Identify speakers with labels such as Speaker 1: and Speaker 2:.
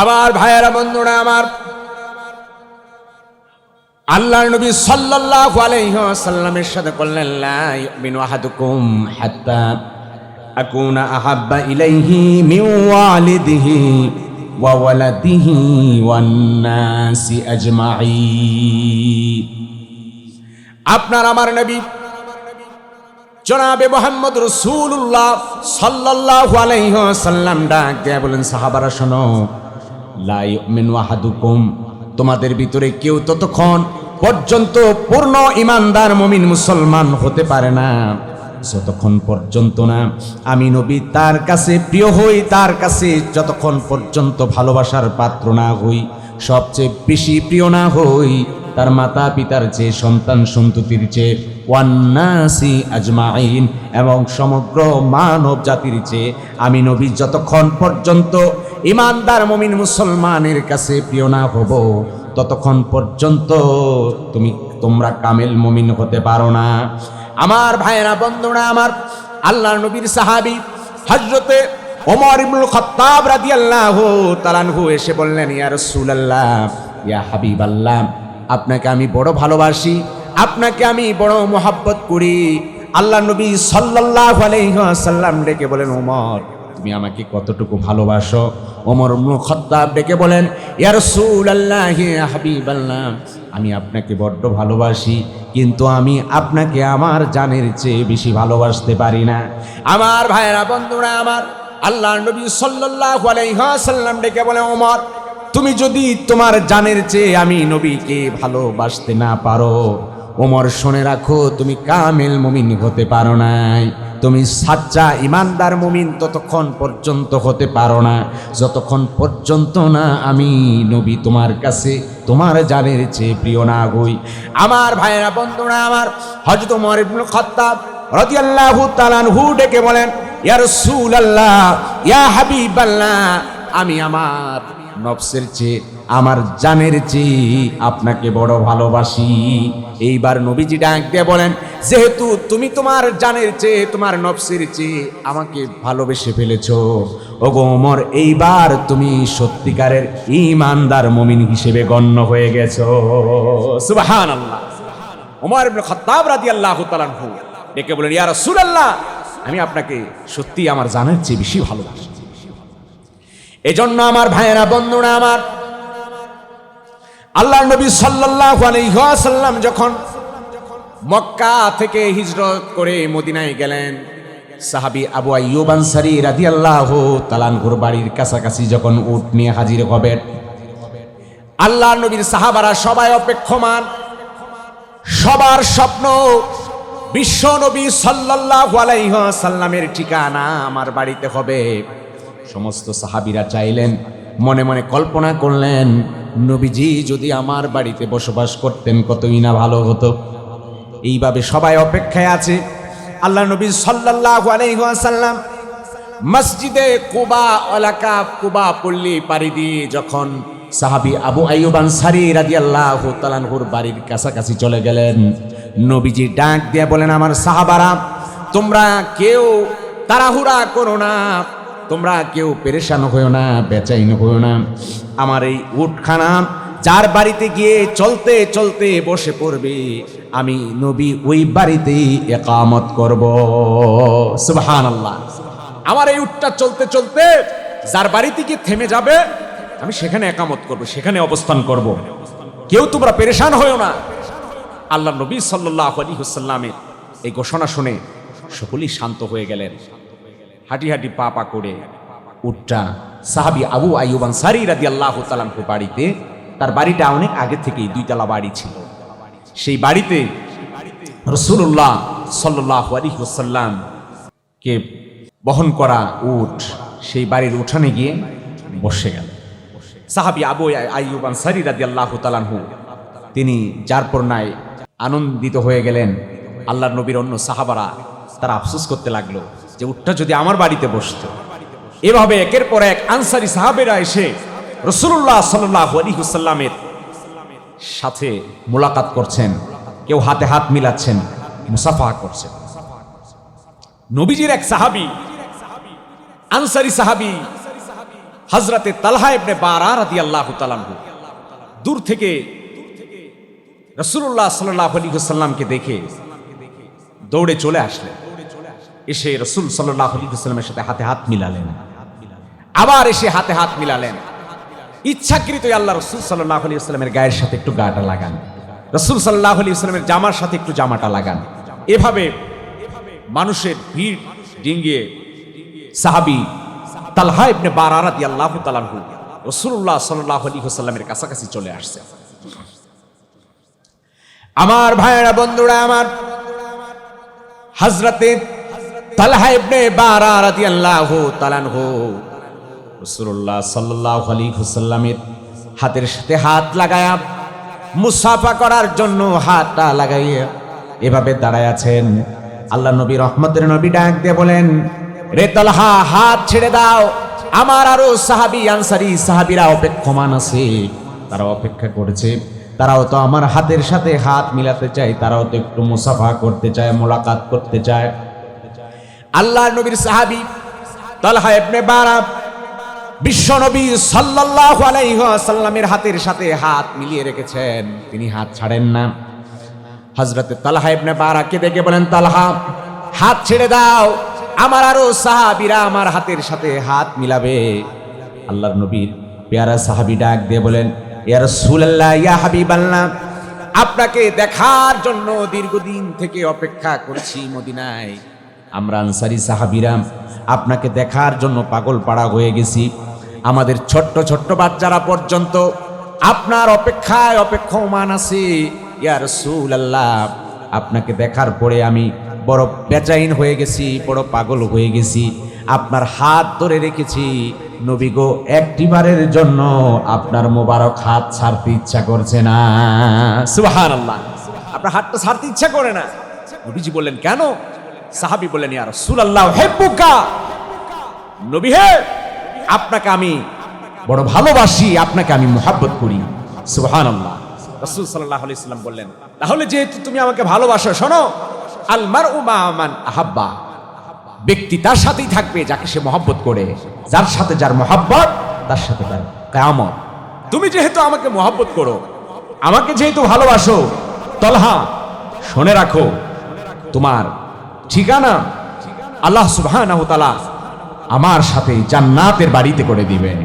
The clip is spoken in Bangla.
Speaker 1: আবার ভাইয়েরা বন্ধুরা আমার, আল্লাহর নবী সাল্লাল্লাহু আলাইহি ওয়াসাল্লামের সাথে বললেন, লা ইউমিনু আহাদুকুম হাত্তা আকুনা আহাব্বা ইলাইহি মিন ওয়ালিদিহি ওয়া ওয়ালাদিহি ওয়ান নাসি আজমাইন আপনার আমার নবী, জনাবে মোহাম্মদ রসুল্লাহ সাল্লাল্লাহু আলাইহি ওয়াসাল্লাম ডাক দিয়ে বলেন সাহাবারা শোনো তোমাদের ভিতরে কেউ ততক্ষণ পর্যন্ত পূর্ণ ইমানদার মমিন মুসলমান হতে পারে না। যতক্ষণ পর্যন্ত না। আমি নবী তার কাছে প্রিয় হই, তার কাছে যতক্ষণ পর্যন্ত ভালোবাসার পাত্র না হই, সবচেয়ে বেশি প্রিয় না হই। তার মাতা পিতার চেয়ে, সন্তান সন্ততির চেয়ে, ওয়ান্নাসি আজমাইন এবং সমগ্র মানব জাতির চেয়ে আমি নবী যতক্ষণ পর্যন্ত ইমানদার মমিন মুসলমানের কাছে প্রিয় না হব, ততক্ষণ পর্যন্ত তুমি, তোমরা কামেল মমিন হতে পারো না। আমার ভাইয়েরা, বন্ধুরা, আমার আল্লাহ নবীর সাহাবি হজরতে ওমর ইবনুল খত্তাব রাদিয়াল্লাহু তাআলাহু এসে বললেন, ইয়া রাসূলুল্লাহ, ইয়া হাবিবাল্লাহ। আপনাকে আমি বড় ভালোবাসি, আপনাকে আমি বড় মোহাব্বত করি। আল্লাহ নবী সাল্লাল্লাহু আলাইহি ওয়াসাল্লাম ডেকে বলেন, ওমর, তুমি আমাকে কতটুকু ভালোবাসো? ওমর খত্তাব ডেকে বলেন, ইয়া রাসূলুল্লাহ, ইয়া হাবিবাল্লাহ, আমি আপনাকে বড্ড ভালোবাসি, কিন্তু আমি আপনাকে আমার জানের চেয়ে বেশি ভালোবাসতে পারি না। আমার ভাইয়েরা, বন্ধুরা আমার, আল্লাহ নবী সাল্লাল্লাহু আলাইহি ওয়াসাল্লাম ডেকে বলে ওমর তুমি যদি তোমার জানের চেয়ে আমি নবীকে ভালোবাসতে না পারো, ওমর শুনে রাখো, তুমি কামেল মুমিন হতে পারো নাই। তুমি সাচ্চা ইমানদার মুমিন ততক্ষণ পর্যন্ত হতে পারো না। যতক্ষণ পর্যন্ত না আমি নবী তোমার কাছে তোমার জানের চেয়ে প্রিয় না হই। আমার ভাইয়েরা, বন্ধুরা, আমার হজরত ওমর ইবনুল খাত্তাব রাদিয়াল্লাহু তাআলা আনহু ডেকে বলেন, ইয়া রাসূলুল্লাহ, ইয়া হাবিবাল্লাহ, আমি আমার নফসের চেয়ে, আমার জানের চেয়ে আপনাকে বড় ভালোবাসি। এইবার নবীজি ডাক দিয়ে বলেন, যেহেতু তুমি তোমার জানের চেয়ে, তোমার নফসের চেয়ে আমাকে ভালোবেসে ফেলেছ, ওগো ওমর, এইবার তুমি সত্যিকারের ইমানদার মমিন হিসেবে গণ্য হয়ে গেছ। সুবাহান আল্লাহ ওমর খাত্তাব রাদিয়াল্লাহু তাআলা ডেকে বলেন, ইয়া রাসূলুল্লাহ, আমি আপনাকে সত্যি আমার জানের চেয়ে বেশি ভালোবাসি। এজন্য আমার ভাইয়েরা, বন্ধুরা আমার, আল্লাহ নবী সাল্লাল্লাহু আলাইহি ওয়াসাল্লাম যখন মক্কা থেকে হিজরত করে মদিনায় গেলেন, সাহাবী আবু আইয়ুব আনসারী রাদিয়াল্লাহু তাআলার বাড়ির কাছাকাছি যখন উট নিয়ে হাজির হবেন আল্লাহ নবীর সাহাবারা সবাই অপেক্ষমান। সবার স্বপ্ন, বিশ্ব নবী সাল্লাল্লাহু আলাইহি ওয়াসাল্লামের ঠিকানা আমার বাড়িতে হবে। সমস্ত সাহাবিরা চাইলেন, মনে মনে কল্পনা করলেন, নবীজি যদি আমার বাড়িতে বসবাস করতেন কতই না ভালো হতো। এইভাবে সবাই অপেক্ষায় আছে। আল্লাহ নবী সাল্লাল্লাহু আলাইহি ওয়াসাল্লাম মসজিদে কুবা এলাকা, কুবা পল্লী পাড়ি দিয়ে যখন সাহাবি আবু আইয়ুব আনসারী রাদিয়াল্লাহু তাআলার বাড়ির কাছাকাছি চলে গেলেন, নবীজি ডাক দিয়ে বলেন, আমার সাহাবারা, তোমরা কেউ তাড়াহুড়া করো না। তোমরা কেউ পেরেশান হয়েও না, বেচাইন হয়েও না। আমার এই উটখানা যার বাড়িতে গিয়ে চলতে চলতে বসে পড়বে, আমি নবী ওই বাড়িতেই একামত করব। সুবহান আল্লাহ আমার এই উটটা চলতে চলতে যার বাড়িতে গিয়ে থেমে যাবে, আমি সেখানে একামত করব, সেখানে অবস্থান করব। কেউ তোমরা পেরেশান হয়েও না। আল্লাহ নবী সাল্লাহ আলী হুসাল্লামের এই ঘোষণা শুনে সকলেই শান্ত হয়ে গেলেন। হাঁটি হাঁটি পা পা করে উটটা সাহাবি আবু আইয়ুব আনসারি রাদি আল্লাহ তালামকে বাড়িতে, তার বাড়িটা অনেক আগে থেকেই দুইতলা বাড়ি ছিল। সেই বাড়িতে রসুল্লাহ সাল্লাহ আলী হুসাল্লাম কে বহন করা উট সেই বাড়ির উঠানে গিয়ে বসে গেল। সাহাবি আবু আইয়ুব আনসারি রাদি আল্লাহ তালানহু তিনি যার পর্নায় আনন্দিত হয়ে গেলেন। আল্লাহ নবীর অন্য সাহাবারা তারা আফসোস করতে লাগল যে উটটা যদি আমার বাড়িতে বসতো। এভাবে একের পর এক আনসারি সাহাবেরা এসে রসুল্লাহ সাল্লাহ আলী হুসাল্লামের সাথে মোলাকাত করছেন। কেউ হাতে হাত মিলাচ্ছেন মুসাফা করছেন। নবীজির এক সাহাবি, আনসারি সাহাবি হজরতে তালহা বারা রাদি আল্লাহ তালানহু দূর থেকে রসুল্লাহ সাল্লাহ আলী সাল্লামকে দেখে দৌড়ে চলে আসলেন। এসে রসুল সাল্লামের সাথে হাতে হাত মিলালেন। আবার এসে হাতে হাত মিলালেন। ইচ্ছাকৃত আল্লাহ রসুল সাল্লাহ আলী গায়ের সাথে একটু গাটা লাগান। রসুল সাল্লাহ আলী ইসলামের জামার সাথে একটু জামাটা লাগান। এভাবে মানুষের ভিড় ডিঙ্গিয়ে সাহাবি তালহা ইবনে বারারাতি আল্লাহ তালানহু রসুল্লাহ সাল্লাহ আলী সাল্লামের কাছাকাছি চলে আসছে। আমার ভাইয়েরা, বন্ধুরা আমার হজরতে তালহা ইবনে বারা রাদিয়াল্লাহু তাআলাহু রাসূলুল্লাহ সাল্লাল্লাহু আলাইহি ওয়াসাল্লামের হাতের সাথে হাত লাগায়া মুসাফা করার জন্য হাতটা লাগাইয়া এভাবে দাঁড়ায় আছেন। আল্লাহ নবী রহমতের নবী ডাক দিয়ে বলেন, রে তালহা, হাত ছেড়ে দাও। আমার আরও সাহাবি, আনসারি সাহাবিরা অপেক্ষমান আছে। তারা অপেক্ষা করেছে। তারাও তো আমার হাতের সাথে হাত মিলাতে চায়। তারাও তো একটু মুসাফা করতে চায়, মোলাকাত করতে চায়। আল্লাহ নবীর সাহাবি তালহা ইবনে বারা বিশ্ব নবী সাল্লাল্লাহু আলাইহি ওয়াসাল্লামের হাতের সাথে হাত মিলিয়ে রেখেছেন। তিনি হাত ছাড়েন না। হযরতে তালহা ইবনে বারাকে দেখে বলেন, তালহা, হাত ছেড়ে দাও। আমার আরও সাহাবীরা আমার হাতের সাথে হাত মিলাবে। আল্লাহর নবীর পেয়ারা সাহাবী ডাক দিয়ে বলেন, ইয়া রাসূলুল্লাহ, ইয়া হাবিবাল্লাহ, আপনাকে দেখার জন্য দীর্ঘদিন থেকে অপেক্ষা করছি মদিনায়। আমরা আনসারি সাহাবিরাম আপনাকে দেখার জন্য পাগল পাড়া হয়ে গেছি। আমাদের ছোট্ট ছোট্ট বাচ্চারা পর্যন্ত আপনার অপেক্ষায় অপেক্ষমান আছে। ইয়া রাসূলুল্লাহ, আপনাকে দেখার পরে আমি বড় বেচাইন হয়ে গেছি, বড় পাগল হয়ে গেছি। আপনার হাত ধরে রেখেছি, নবী গো, একটিবারের জন্য আপনার মোবারক হাত ছাড়তে ইচ্ছা করছে না। সুবহানাল্লাহ। আপনার হাতটা ছাড়তে ইচ্ছা করে না। নবীজি বললেন, কেন? সাহাবি বললেন, ইয়া রাসূলুল্লাহ হেব্বুকা নবী হে, আপনাকে আমি বড় ভালোবাসি, আপনাকে আমি মোহাব্বত করি। সুবহানাল্লাহ। রাসূল সাল্লাল্লাহু আলাইহি সাল্লাম বললেন, তাহলে যেহেতু তুমি আমাকে ভালোবাসো, শোনো আল মারউ মা আহাব্বা। ব্যক্তি তার সাথেই থাকবে, যাকে সে মহব্বত করে। যার সাথে যার মহব্বত, তার সাথে তার কেয়ামত। তুমি যেহেতু আমাকে মহব্বত করো, আমাকে যেহেতু ভালোবাসো, তলহা, শুনে রাখো, তোমার ঠিকানা আল্লাহ তাআলা আমার সাথে জান্নাতের বাড়িতে করে দিবেন।